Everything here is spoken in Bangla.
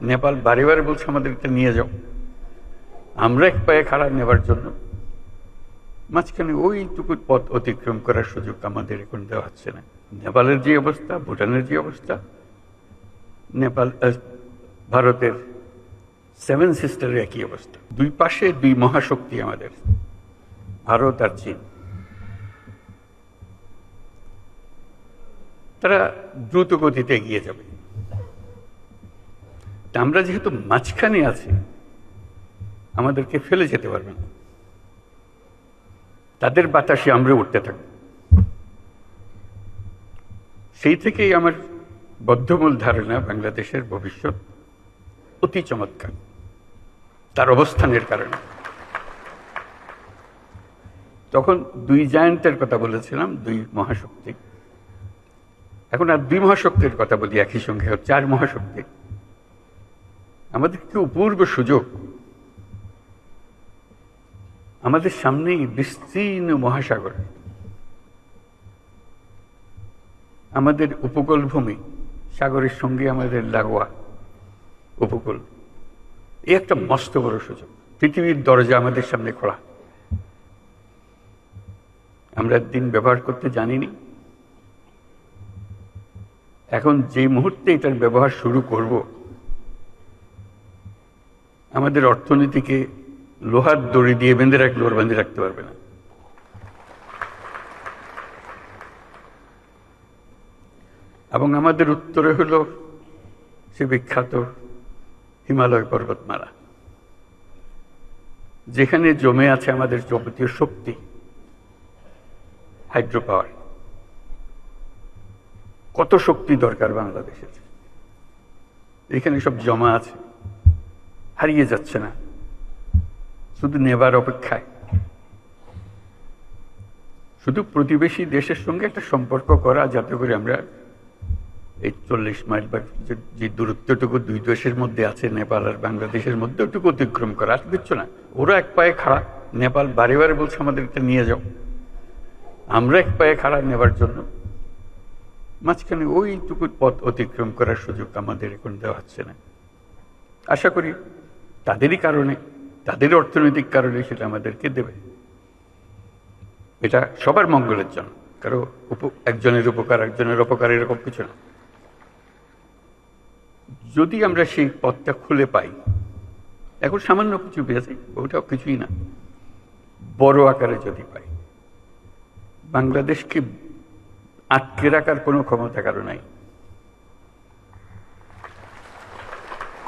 নেপাল বারে বারে বলছে আমাদের এটা নিয়ে যাও। আমরা এক পায়ে খাড়া নেবার জন্য মাঝখানে ওইটুকু পথ অতিক্রম করার সুযোগ আমাদের এখন দেওয়া হচ্ছে না। নেপালের যে অবস্থা, ভুটানের যে অবস্থা, নেপাল ভারতের সেভেন সিস্টারের একই অবস্থা। দুই পাশে দুই মহাশক্তি আমাদের, ভারত আর চীন। তারা দ্রুত গতিতে এগিয়ে যাবে। আমরা যেহেতু মাঝখানে আছি, আমাদেরকে ফেলে যেতে পারবে না। তাদের বাতাসে আমরা উঠতে থাকব। সেই থেকেই আমার বদ্ধমূল ধারণা বাংলাদেশের ভবিষ্যৎ অতি চমৎকার। তার অবস্থানের কারণে। তখন দুই জায়ান্টের কথা বলেছিলাম, দুই মহাশক্তি। এখন আর দুই মহাশক্তির কথা বলি, একই সঙ্গে চার মহাশক্তি। আমাদের কি অপূর্ব সুযোগ। আমাদের সামনেই বিস্তীর্ণ মহাসাগর। আমাদের উপকূল ভূমি সাগরের সঙ্গে আমাদের লাগোয়া উপকূল। এই একটা মস্ত বড় সুযোগ। পৃথিবীর দরজা আমাদের সামনে খোলা। আমরা দিন ব্যবহার করতে জানিনি। এখন যে মুহূর্তে এটার ব্যবহার শুরু করব আমাদের অর্থনীতিকে লোহার দড়ি দিয়ে বেঁধে রাখলে ওর বেঁধে রাখতে পারবে না। এবং আমাদের উত্তরে হলো সে বিখ্যাত হিমালয় পর্বতমালা। যেখানে জমে আছে আমাদের যাবতীয় শক্তি হাইড্রো পাওয়ার কত শক্তি দরকার বাংলাদেশের? এখানে সব জমা আছে। হারিয়ে যাচ্ছে না। শুধু নেবার অপেক্ষায়। শুধু প্রতিবেশী দেশের সঙ্গে একটা সম্পর্ক করা, যাতে করে আমরা এই চল্লিশ মাইল বা যে- দূরত্বটুকু দুই দেশের মধ্যে আছে, নেপাল আর বাংলাদেশের মধ্যে ওটুকু অতিক্রম করা, আর কিচ্ছু না। ওরা এক পায়ে খাড়া। নেপাল বারে বারে বলছে, আমাদের এটা নিয়ে যাও। আমরা এক পায়ে খাড়া নেবার জন্য মাঝখানে ওইটুকু পথ অতিক্রম করার সুযোগ আমাদের এখন দেওয়া হচ্ছে না। আশা করি তাদেরই কারণে, তাদের অর্থনৈতিক কারণে সেটা আমাদেরকে দেবে। এটা সবার মঙ্গলের জন্য। কারও একজনের উপকার, একজনের অপকার এরকম কিছু না। যদি আমরা সেই পথটা খুলে পাই, এখন সামান্য কিছু পেয়েছি ওটাও কিছুই না। বড় আকারে যদি পাই। বাংলাদেশকে আটকে রাখার কোনো ক্ষমতা কারও নাই।